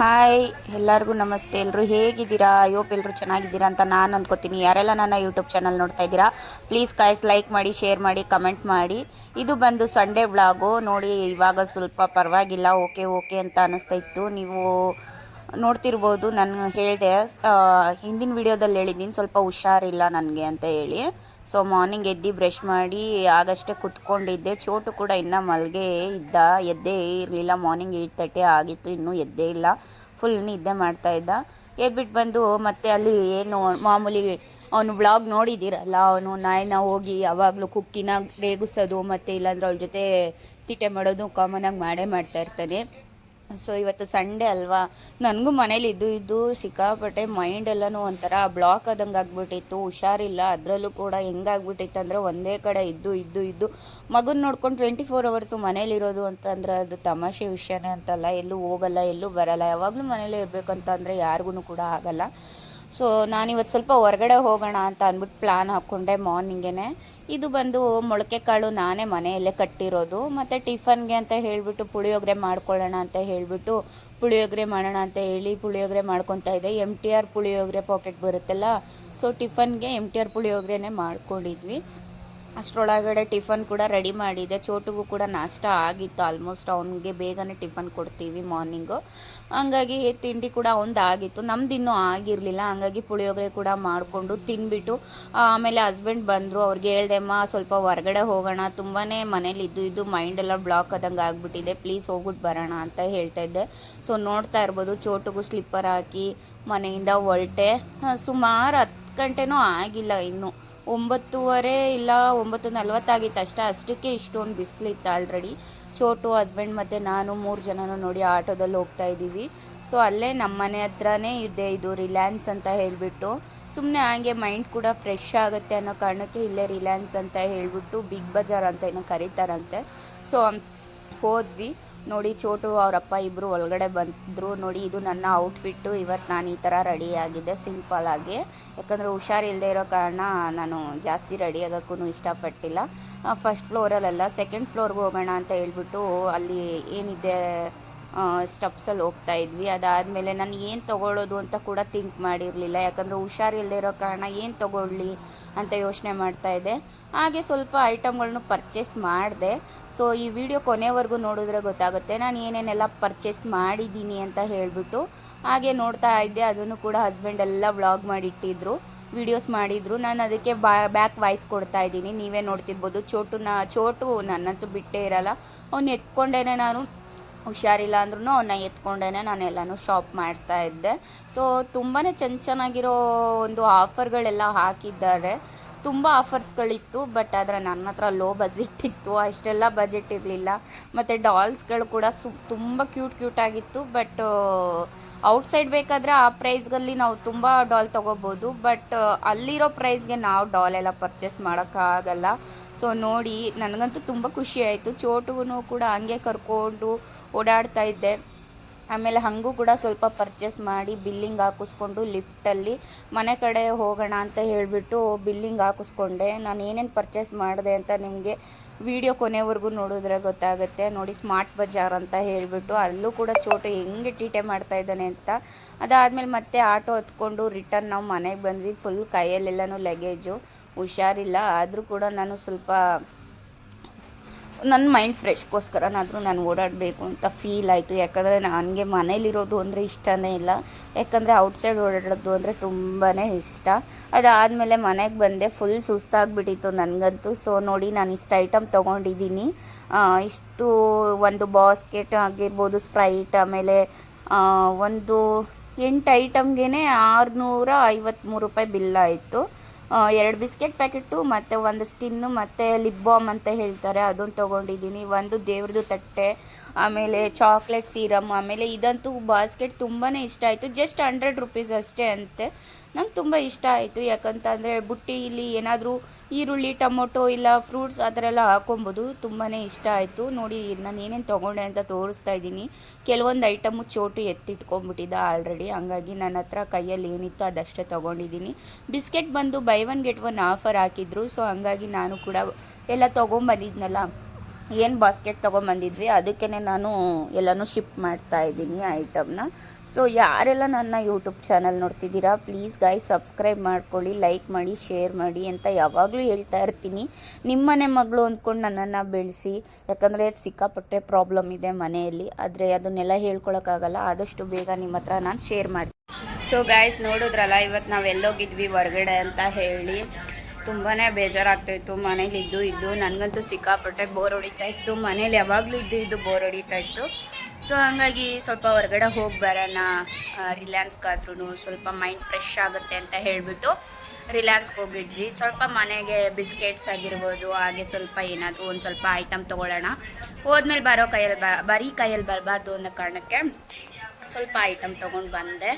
Hi, ಎಲ್ಲರಿಗೂ ನಮಸ್ತೆ. ಎಲ್ಲರೂ ಹೇಗಿದ್ದೀರಾ? ಹೋಪ್ ಎಲ್ಲರೂ ಚೆನ್ನಾಗಿದ್ದೀರಾ ಅಂತ ನಾನು ಅಂದ್ಕೋತೀನಿ. ಯಾರೆಲ್ಲ ನನ್ನ ಯೂಟ್ಯೂಬ್ ಚಾನಲ್ ನೋಡ್ತಾ ಇದ್ದೀರಾ ಪ್ಲೀಸ್ ಕಾಯ್ಸ್ ಲೈಕ್ ಮಾಡಿ ಶೇರ್ ಮಾಡಿ ಕಮೆಂಟ್ ಮಾಡಿ. ಇದು ಬಂದು ಸಂಡೇ ವ್ಲಾಗು ನೋಡಿ, ಇವಾಗ ಸ್ವಲ್ಪ ಪರವಾಗಿಲ್ಲ. ಓಕೆ ಓಕೆ ಅಂತ ಅನ್ನಿಸ್ತಾ ಇತ್ತು. ನೀವು ನೋಡ್ತಿರ್ಬೋದು, ನಾನು ಹೇಳಿದೆ. ಹಿಂದಿನ ವಿಡಿಯೋದಲ್ಲಿ ಹೇಳಿದ್ದೀನಿ. ಸ್ವಲ್ಪ ಹುಷಾರಿಲ್ಲ ನನಗೆ ಅಂತ ಹೇಳಿ. ಸೊ ಮಾರ್ನಿಂಗ್ ಎದ್ದು ಬ್ರಷ್ ಮಾಡಿ ಆಗಷ್ಟೇ ಕುತ್ಕೊಂಡಿದ್ದೆ. ಚೋಟು ಕೂಡ ಇನ್ನೂ ಮಲ್ಗೆ ಇದ್ದ. ಎದ್ದೇ ಇರಲಿಲ್ಲ. ಮಾರ್ನಿಂಗ್ ಏಯ್ಟ್ ತರ್ಟಿ ಆಗಿತ್ತು. ಇನ್ನೂ ಎದ್ದೇ ಇಲ್ಲ. ಫುಲ್ ನಿದ್ದೆ ಮಾಡ್ತಾ ಇದ್ದ. ಎದ್ಬಿಟ್ಟು ಬಂದು ಮತ್ತೆ ಅಲ್ಲಿ ಏನು ಮಾಮೂಲಿ ಅವನು ಬ್ಲಾಗ್ ನೋಡಿದ್ದೀರಲ್ಲ, ಅವನು ನಾಯಿನ ಹೋಗಿ ಯಾವಾಗಲೂ ಕುಕ್ಕಿನ ರೇಗಿಸೋದು ಮತ್ತು ಇಲ್ಲಾಂದ್ರೆ ಅವಳ ಜೊತೆ ತಿಟ್ಟೆ ಮಾಡೋದು ಕಾಮನಾಗಿ ಮಾಡೇ ಮಾಡ್ತಾ ಇರ್ತಾನೆ. ಸೊ ಇವತ್ತು ಸಂಡೇ ಅಲ್ವಾ? ನನಗೂ ಮನೇಲಿ ಇದ್ದು ಇದ್ದು ಸಿಕ್ಕಾಪಟ್ಟೆ ಮೈಂಡ್ ಎಲ್ಲನೂ ಒಂಥರ ಬ್ಲಾಕ್ ಆದಂಗೆ ಆಗ್ಬಿಟ್ಟಿತ್ತು, ಹುಷಾರಿಲ್ಲ. ಅದರಲ್ಲೂ ಕೂಡ ಹೆಂಗಾಗ್ಬಿಟ್ಟಿತ್ತು ಅಂದರೆ ಒಂದೇ ಕಡೆ ಇದ್ದು ಇದ್ದು ಇದ್ದು. ಮಗನ ನೋಡ್ಕೊಂಡು ಟ್ವೆಂಟಿ ಫೋರ್ ಅವರ್ಸು ಮನೇಲಿರೋದು ಅಂತಂದ್ರೆ ಅದು ತಮಾಷೆ ವಿಷಯನೇ ಅಂತಲ್ಲ. ಎಲ್ಲೂ ಹೋಗಲ್ಲ, ಎಲ್ಲೂ ಬರಲ್ಲ. ಯಾವಾಗಲೂ ಮನೇಲೇ ಇರಬೇಕು ಅಂತ ಅಂದರೆ ಯಾರಿಗೂ ಕೂಡ ಆಗಲ್ಲ. ಸೊ ನಾನಿವತ್ತು ಸ್ವಲ್ಪ ಹೊರಗಡೆ ಹೋಗೋಣ ಅಂತ ಅಂದ್ಬಿಟ್ಟು ಪ್ಲ್ಯಾನ್ ಹಾಕ್ಕೊಂಡೆ ಮಾರ್ನಿಂಗೇ ಇದು ಬಂದು ಮೊಳಕೆ ಕಾಳು ನಾನೇ ಮನೆಯಲ್ಲೇ ಕಟ್ಟಿರೋದು. ಮತ್ತು ಟಿಫನ್ಗೆ ಅಂತ ಹೇಳಿಬಿಟ್ಟು ಪುಳಿಯೋಗರೆ ಮಾಡ್ಕೊಳ್ಳೋಣ ಅಂತ ಹೇಳಿಬಿಟ್ಟು ಪುಳಿಯೋಗರೆ ಮಾಡೋಣ ಅಂತ ಹೇಳಿ ಪುಳಿಯೋಗರೆ ಮಾಡ್ಕೊತಾ ಇದ್ದೆ. M T R puliyogare packet ಬರುತ್ತಲ್ಲ ಸೊ ಟಿಫನ್ಗೆ ಎಂ ಟಿ ಆರ್ ಪುಳಿಯೋಗರೆನೇ ಮಾಡ್ಕೊಂಡಿದ್ವಿ. ಅಷ್ಟರೊಳಗಡೆ ಟಿಫನ್ ಕೂಡ ರೆಡಿ ಮಾಡಿದೆ. ಚೋಟುಗೂ ಕೂಡ ನಾಷ್ಟ ಆಗಿತ್ತು ಆಲ್ಮೋಸ್ಟ್ ಅವನಿಗೆ ಬೇಗನೆ ಟಿಫನ್ ಕೊಡ್ತೀವಿ ಮಾರ್ನಿಂಗು ಹಂಗಾಗಿ ತಿಂಡಿ ಕೂಡ ಅವನದು ಆಗಿತ್ತು ನಮ್ದು ಇನ್ನೂ ಆಗಿರಲಿಲ್ಲ. ಹಂಗಾಗಿ ಪುಳಿಯೋಗರೆ ಕೂಡ ಮಾಡಿಕೊಂಡು ತಿನ್ಬಿಟ್ಟು ಆಮೇಲೆ ಹಸ್ಬೆಂಡ್ ಬಂದರು. ಅವ್ರಿಗೆ ಹೇಳ್ದೆಮ್ಮ ಸ್ವಲ್ಪ ಹೊರಗಡೆ ಹೋಗೋಣ. ತುಂಬಾ ಮನೇಲಿ ಇದ್ದು ಇದ್ದು ಮೈಂಡ್ ಎಲ್ಲ ಬ್ಲಾಕ್ ಆದಂಗೆ ಆಗಿಬಿಟ್ಟಿದೆ. ಪ್ಲೀಸ್ ಹೋಗ್ಬಿಟ್ಟು ಬರೋಣ, ಅಂತ ಹೇಳ್ತಾ ಇದ್ದೆ. ಸೊ ನೋಡ್ತಾ ಇರ್ಬೋದು, ಚೋಟುಗೂ ಸ್ಲಿಪ್ಪರ್ ಹಾಕಿ ಮನೆಯಿಂದ ಹೊರಟೆ. ಸುಮಾರು ಹತ್ತು ಗಂಟೆನೂ ಆಗಿಲ್ಲ ಇನ್ನೂ. ಒಂಬತ್ತುವರೆ ಇಲ್ಲ, ಒಂಬತ್ತು ನಲ್ವತ್ತಾಗಿತ್ತು ಅಷ್ಟೇ. ಅಷ್ಟಕ್ಕೆ ಇಷ್ಟೊಂದು ಬಿಸಿಲಿತ್ತು ಆಲ್ರೆಡಿ ಚೋಟು ಹಸ್ಬೆಂಡ್ ಮತ್ತು ನಾನು ಮೂರು ಜನನೂ ನೋಡಿ ಆಟೋದಲ್ಲಿ ಹೋಗ್ತಾ ಇದ್ದೀವಿ. ಸೊ ಅಲ್ಲೇ ನಮ್ಮ ಮನೆ ಹತ್ರನೇ ಇದೆ ಇದು ರಿಲ್ಯಾನ್ಸ್ ಅಂತ ಹೇಳಿಬಿಟ್ಟು. ಸುಮ್ಮನೆ ಹಾಗೆ ಮೈಂಡ್ ಕೂಡ ಫ್ರೆಶ್ ಆಗುತ್ತೆ ಅನ್ನೋ ಕಾರಣಕ್ಕೆ ಇಲ್ಲೇ ರಿಲ್ಯಾನ್ಸ್ ಅಂತ ಹೇಳಿಬಿಟ್ಟು ಬಿಗ್ ಬಜಾರ್ ಅಂತ ಏನೋ ಕರೀತಾರಂತೆ. ಸೊ ಹೋದ್ವಿ. ನೋಡಿ ಚೋಟು ಅವರಪ್ಪ ಇಬ್ಬರು ಒಳಗಡೆ ಬಂದರು. ನೋಡಿ, ಇದು ನನ್ನ ಔಟ್ಫಿಟ್ಟು ಇವತ್ತು ನಾನು ಈ ಥರ ರೆಡಿ ಆಗಿದೆ ಸಿಂಪಲ್ ಆಗಿ. ಯಾಕಂದರೆ ಹುಷಾರಿಲ್ಲದೆ ಇರೋ ಕಾರಣ ನಾನು ಜಾಸ್ತಿ ರೆಡಿ ಆಗೋಕ್ಕೂ ಇಷ್ಟಪಟ್ಟಿಲ್ಲ. ಫಸ್ಟ್ ಫ್ಲೋರಲ್ಲೆಲ್ಲ ಸೆಕೆಂಡ್ ಫ್ಲೋರ್ಗೆ ಹೋಗೋಣ ಅಂತ ಹೇಳ್ಬಿಟ್ಟು ಅಲ್ಲಿ ಏನಿದೆ ಸ್ಟೆಪ್ಸಲ್ಲಿ ಹೋಗ್ತಾ ಇದ್ವಿ. ಅದಾದಮೇಲೆ ನಾನು ಏನು ತೊಗೊಳ್ಳೋದು ಅಂತ ಕೂಡ ಥಿಂಕ್ ಮಾಡಿರಲಿಲ್ಲ. ಯಾಕಂದರೆ ಹುಷಾರಿಲ್ಲದೆ ಇರೋ ಕಾರಣ ಏನು ತೊಗೊಳ್ಳಿ ಅಂತ ಯೋಚನೆ ಮಾಡ್ತಾ ಇದ್ದೆ. ಹಾಗೆ ಸ್ವಲ್ಪ ಐಟಮ್ಗಳನ್ನು ಪರ್ಚೇಸ್ ಮಾಡಿದೆ. ಸೊ ಈ ವಿಡಿಯೋ ಕೊನೆವರೆಗೂ ನೋಡಿದ್ರೆ ಗೊತ್ತಾಗುತ್ತೆ. ನಾನು ಏನೇನೆಲ್ಲ ಪರ್ಚೇಸ್ ಮಾಡಿದ್ದೀನಿ ಅಂತ ಹೇಳಿಬಿಟ್ಟು ಹಾಗೆ ನೋಡ್ತಾ ಇದ್ದೆ. ಅದನ್ನು ಕೂಡ ಹಸ್ಬೆಂಡ್ ಎಲ್ಲ ವ್ಲಾಗ್ ಮಾಡಿಟ್ಟಿದ್ರು ವಿಡಿಯೋಸ್ ಮಾಡಿದ್ರು. ನಾನು ಅದಕ್ಕೆ ಬಾ ಬ್ಯಾಕ್ ವಾಯ್ಸ್ ಕೊಡ್ತಾ ಇದ್ದೀನಿ. ನೀವೇ ನೋಡ್ತಿರ್ಬೋದು. ಚೋಟುನ, ಚೋಟು ನನ್ನಂತೂ ಬಿಟ್ಟೇ ಇರಲ್ಲ. ಅವ್ನು ಎತ್ಕೊಂಡೇನೆ ನಾನು ಹುಷಾರಿಲ್ಲ ಅಂದ್ರೂ ಅವನ್ನ ಎತ್ಕೊಂಡೇ ನಾನು ಎಲ್ಲನೂ ಶಾಪ್ ಮಾಡ್ತಾ ಇದ್ದೆ. ಸೊ ತುಂಬಾ ಚೆನ್ನ ಚೆನ್ನಾಗಿರೋ ಒಂದು ಆಫರ್ಗಳೆಲ್ಲ ಹಾಕಿದ್ದಾರೆ. ತುಂಬ ಆಫರ್ಸ್ಗಳಿತ್ತು, ಬಟ್ ಆದರೆ ನನ್ನ ಹತ್ರ ಲೋ ಬಜೆಟ್ ಇತ್ತು, ಅಷ್ಟೆಲ್ಲ ಬಜೆಟ್ ಇರಲಿಲ್ಲ. ಮತ್ತು ಡಾಲ್ಸ್ಗಳು ಕೂಡ ಸು, ತುಂಬ ಕ್ಯೂಟ್ ಕ್ಯೂಟ್ ಆಗಿತ್ತು, ಬಟ್ ಔಟ್ಸೈಡ್ ಬೇಕಾದರೆ ಆ ಪ್ರೈಸ್ಗಲ್ಲಿ ನಾವು ತುಂಬ ಡಾಲ್ ತೊಗೋಬೋದು, ಬಟ್ ಅಲ್ಲಿರೋ ಪ್ರೈಸ್ಗೆ ನಾವು ಡಾಲ್ ಎಲ್ಲ ಪರ್ಚೇಸ್ ಮಾಡೋಕ್ಕಾಗಲ್ಲ. ಸೊ, ನೋಡಿ, ನನಗಂತೂ ತುಂಬ ಖುಷಿ ಆಯಿತು. ಚೋಟುಗೂ ಕೂಡ ಹಂಗೆ ಕರ್ಕೊಂಡು ಓಡಾಡ್ತಾ ಇದ್ದೆ. ಆಮೇಲೆ ಹಾಗೂ ಕೂಡ ಸ್ವಲ್ಪ ಪರ್ಚೇಸ್ ಮಾಡಿ ಬಿಲ್ಲಿಂಗ್ ಹಾಕಿಸ್ಕೊಂಡು ಲಿಫ್ಟಲ್ಲಿ ಮನೆ ಕಡೆ ಹೋಗೋಣ ಅಂತ ಹೇಳಿಬಿಟ್ಟು ಬಿಲ್ಲಿಂಗ್ ಹಾಕಿಸ್ಕೊಂಡೆ. ನಾನು ಏನೇನು ಪರ್ಚೇಸ್ ಮಾಡಿದೆ ಅಂತ ನಿಮಗೆ ವಿಡಿಯೋ ಕೊನೆವರೆಗೂ ನೋಡಿದ್ರೆ ಗೊತ್ತಾಗುತ್ತೆ. ನೋಡಿ ಸ್ಮಾರ್ಟ್ ಬಜಾರ್ ಅಂತ ಹೇಳಿಬಿಟ್ಟು ಅಲ್ಲೂ ಕೂಡ ಚೋಟು ಹೆಂಗೆ ಟೀಟೆ ಮಾಡ್ತಾ ಇದ್ದಾನೆ ಅಂತ. ಅದಾದಮೇಲೆ ಮತ್ತೆ ಆಟೋ ಹತ್ಕೊಂಡು ರಿಟರ್ನ್ ನಾವು ಮನೆಗೆ ಬಂದ್ವಿ. ಫುಲ್ ಕೈಯಲ್ಲೆಲ್ಲನೂ ಲಗೇಜು ಹುಷಾರಿಲ್ಲ. ಆದರೂ ಕೂಡ ನಾನು ಸ್ವಲ್ಪ ನನ್ನ ಮೈಂಡ್ ಫ್ರೆಶ್ಗೋಸ್ಕರನಾದರೂ ನಾನು ಓಡಾಡಬೇಕು ಅಂತ ಫೀಲ್ ಆಯಿತು. ಯಾಕಂದರೆ ನನಗೆ ಮನೇಲಿರೋದು ಅಂದರೆ ಇಷ್ಟನೇ ಇಲ್ಲ. ಯಾಕಂದರೆ ಔಟ್ಸೈಡ್ ಓಡಾಡೋದು ಅಂದರೆ ತುಂಬಾ ಇಷ್ಟ. ಅದಾದಮೇಲೆ ಮನೆಗೆ ಬಂದೆ ಫುಲ್ ಸುಸ್ತಾಗಿಬಿಟ್ಟಿತ್ತು ನನಗಂತೂ. ಸೊ ನೋಡಿ ನಾನು ಇಷ್ಟು ಐಟಮ್ ತೊಗೊಂಡಿದ್ದೀನಿ. ಇಷ್ಟು ಒಂದು ಬಾಸ್ಕೆಟ್ ಆಗಿರ್ಬೋದು ಸ್ಪ್ರೈಟ್ ಆಮೇಲೆ ಒಂದು ಎಂಟು ಐಟಮ್ಗೆ ಆರುನೂರ ಐವತ್ತ್ಮೂರು ರೂಪಾಯಿ ಬಿಲ್ ಆಯಿತು. ಎರಡು ಬಿಸ್ಕೆಟ್ ಪ್ಯಾಕೆಟು ಮತ್ತು ಒಂದು ಸ್ಟಿನ್ನು ಮತ್ತು ಲಿಪ್ ಬಾಮ್ ಅಂತ ಹೇಳ್ತಾರೆ. ಅದನ್ನು ತೊಗೊಂಡಿದ್ದೀನಿ. ಒಂದು ದೇವ್ರದ್ದು ತಟ್ಟೆ ಆಮೇಲೆ ಚಾಕ್ಲೇಟ್ ಸೀರಮ್ ಆಮೇಲೆ ಇದಂತೂ ಬಾಸ್ಕೆಟ್ ತುಂಬಾ ಇಷ್ಟ ಆಯಿತು. ಜಸ್ಟ್ ಹಂಡ್ರೆಡ್ ರುಪೀಸ್ ಅಷ್ಟೇ ಅಂತೆ. ನಂಗೆ ತುಂಬ ಇಷ್ಟ ಆಯಿತು. ಯಾಕಂತಂದರೆ ಇಲ್ಲಿ ಏನಾದರೂ ಈರುಳ್ಳಿ, ಟೊಮೊಟೊ ಇಲ್ಲ ಫ್ರೂಟ್ಸ್ ಆ ಥರ ಎಲ್ಲ ಹಾಕೊಬೋದು ತುಂಬಾ ಇಷ್ಟ ಆಯಿತು. ನೋಡಿ, ನಾನು ಏನೇನು ತೊಗೊಂಡೆ ಅಂತ ತೋರಿಸ್ತಾ ಇದ್ದೀನಿ. ಕೆಲವೊಂದು ಐಟಮು ಚೋಟು ಎತ್ತಿಟ್ಕೊಂಡ್ಬಿಟ್ಟಿದ್ದ ಆಲ್ರೆಡಿ ಹಂಗಾಗಿ ನನ್ನ ಹತ್ರ ಕೈಯಲ್ಲಿ ಏನಿತ್ತು ಅದಷ್ಟೇ ತೊಗೊಂಡಿದ್ದೀನಿ. ಬಿಸ್ಕೆಟ್ ಬಂದು buy one get one offer ಹಾಕಿದ್ರು. ಸೊ ಹಂಗಾಗಿ ನಾನು ಕೂಡ ಎಲ್ಲ ತೊಗೊಂಬಂದಿದ್ನಲ್ಲ. ಏನು ಬಾಸ್ಕೆಟ್ ತೊಗೊಂಬಂದಿದ್ವಿ ಅದಕ್ಕೇ ನಾನು ಎಲ್ಲನೂ ಶಿಫ್ಟ್ ಮಾಡ್ತಾ ಇದ್ದೀನಿ ಐಟಮ್ನ ಸೊ ಯಾರೆಲ್ಲ ನನ್ನ ಯೂಟ್ಯೂಬ್ ಚಾನಲ್ ನೋಡ್ತಿದ್ದೀರಾ ಪ್ಲೀಸ್ ಗಾಯ್ ಸಬ್ಸ್ಕ್ರೈಬ್ ಮಾಡ್ಕೊಳ್ಳಿ ಲೈಕ್ ಮಾಡಿ ಶೇರ್ ಮಾಡಿ ಅಂತ ಯಾವಾಗಲೂ ಹೇಳ್ತಾ ಇರ್ತೀನಿ. ನಿಮ್ಮನೆ ಮಗಳು ಅಂದ್ಕೊಂಡು ನನ್ನನ್ನು ಬೆಳೆಸಿ, ಯಾಕಂದರೆ ಸಿಕ್ಕಾಪಟ್ಟೆ ಪ್ರಾಬ್ಲಮ್ ಇದೆ ಮನೆಯಲ್ಲಿ, ಆದರೆ ಅದನ್ನೆಲ್ಲ ಹೇಳ್ಕೊಳಕ್ಕಾಗಲ್ಲ, ಆದಷ್ಟು ಬೇಗ ನಿಮ್ಮ ಹತ್ರ ನಾನು ಶೇರ್ ಮಾಡ್ತೀನಿ. ಸೊ ಗಾಯ್ಸ್ ನೋಡಿದ್ರಲ್ಲ ಇವತ್ತು ನಾವು ಎಲ್ಲೋಗಿದ್ವಿ ಹೊರಗಡೆ ಅಂತ ಹೇಳಿ. ತುಂಬಾ ಬೇಜಾರಾಗ್ತಾಯಿತ್ತು ಮನೇಲಿ ಇದ್ದು ಇದ್ದು ನನಗಂತೂ ಸಿಕ್ಕಾಪಟ್ಟೆ ಬೋರ್ ಹೊಡಿತಾ ಇತ್ತು. ಮನೇಲಿ ಯಾವಾಗಲೂ ಇದ್ದು ಇದ್ದು ಬೋರ್ ಹೊಡಿತಾ ಇತ್ತು. ಸೊ ಹಾಗಾಗಿ ಸ್ವಲ್ಪ ಹೊರಗಡೆ ಹೋಗಿ ಬರೋಣ. ರಿಲ್ಯಾನ್ಸ್ಗಾದ್ರೂ ಸ್ವಲ್ಪ ಮೈಂಡ್ ಫ್ರೆಶ್ ಆಗುತ್ತೆ ಅಂತ ಹೇಳಿಬಿಟ್ಟು ರಿಲ್ಯಾನ್ಸ್ಗೆ ಹೋಗಿದ್ವಿ. ಸ್ವಲ್ಪ ಮನೆಗೆ ಬಿಸ್ಕೆಟ್ಸ್ ಆಗಿರ್ಬೋದು, ಹಾಗೆ ಸ್ವಲ್ಪ ಏನಾದರೂ ಒಂದು ಸ್ವಲ್ಪ ಐಟಮ್ ತೊಗೊಳ್ಳೋಣ. ಹೋದ್ಮೇಲೆ ಬರೋ ಕೈಯಲ್ಲಿ ಬ, ಬರೀ ಕೈಯಲ್ಲಿ ಬರಬಾರ್ದು ಅನ್ನೋ ಕಾರಣಕ್ಕೆ ಸ್ವಲ್ಪ ಐಟಮ್ ತೊಗೊಂಡು ಬಂದೆ.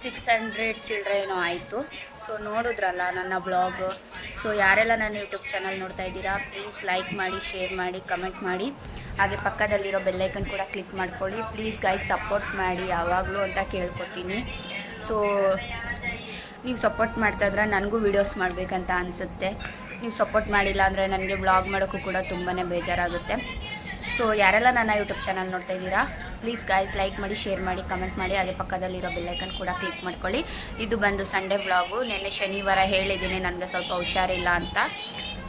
ಸಿಕ್ಸ್ ಹಂಡ್ರೆಡ್ ಚಿಲ್ಡ್ರೆ ಏನೋ ಆಯಿತು. ಸೊ ನೋಡಿದ್ರಲ್ಲ ನನ್ನ ಬ್ಲಾಗ್ ಸೊ ಯಾರೆಲ್ಲ ನನ್ನ ಯೂಟ್ಯೂಬ್ ಚಾನಲ್ ನೋಡ್ತಾ ಇದ್ದೀರಾ ಪ್ಲೀಸ್ ಲೈಕ್ ಮಾಡಿ ಶೇರ್ ಮಾಡಿ ಕಮೆಂಟ್ ಮಾಡಿ. ಹಾಗೆ ಪಕ್ಕದಲ್ಲಿರೋ ಬೆಲ್ಲೈಕನ್ ಕೂಡ ಕ್ಲಿಕ್ ಮಾಡ್ಕೊಳ್ಳಿ. ಪ್ಲೀಸ್ ಗಾಯ್ಸ್ ಸಪೋರ್ಟ್ ಮಾಡಿ, ಯಾವಾಗಲೂ ಅಂತ ಕೇಳ್ಕೊತೀನಿ. ಸೊ ನೀವು ಸಪೋರ್ಟ್ ಮಾಡ್ತಾ ಇದ್ರೆ ನನಗೂ ವೀಡಿಯೋಸ್ ಮಾಡಬೇಕಂತ ಅನಿಸುತ್ತೆ. ನೀವು ಸಪೋರ್ಟ್ ಮಾಡಿಲ್ಲ ಅಂದರೆ ನನಗೆ ಬ್ಲಾಗ್ ಮಾಡೋಕ್ಕೂ ಕೂಡ ತುಂಬಾ ಬೇಜಾರಾಗುತ್ತೆ. ಸೊ ಯಾರೆಲ್ಲ ನನ್ನ ಯೂಟ್ಯೂಬ್ ಚಾನಲ್ ನೋಡ್ತಾ ಇದ್ದೀರಾ ಪ್ಲೀಸ್ ಗಾಯ್ಸ್ ಲೈಕ್ ಮಾಡಿ ಶೇರ್ ಮಾಡಿ ಕಮೆಂಟ್ ಮಾಡಿ, ಹಾಗೆ ಪಕ್ಕದಲ್ಲಿರೋ ಬೆಲ್ಲೈಕನ್ ಕೂಡ ಕ್ಲಿಕ್ ಮಾಡ್ಕೊಳ್ಳಿ. ಇದು ಬಂದು ಸಂಡೇ ವ್ಲಾಗು ನಿನ್ನೆ ಶನಿವಾರ ಹೇಳಿದ್ದೀನಿ ನನಗೆ ಸ್ವಲ್ಪ ಹುಷಾರಿಲ್ಲ ಅಂತ.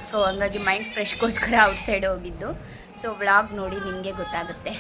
ಸೊ ಹಂಗಾಗಿ ಮೈಂಡ್ ಫ್ರೆಶ್ಗೋಸ್ಕರ ಔಟ್ಸೈಡ್ ಹೋಗಿದ್ದು. ಸೊ ವ್ಲಾಗ್ ನೋಡಿ ನಿಮಗೆ ಗೊತ್ತಾಗುತ್ತೆ.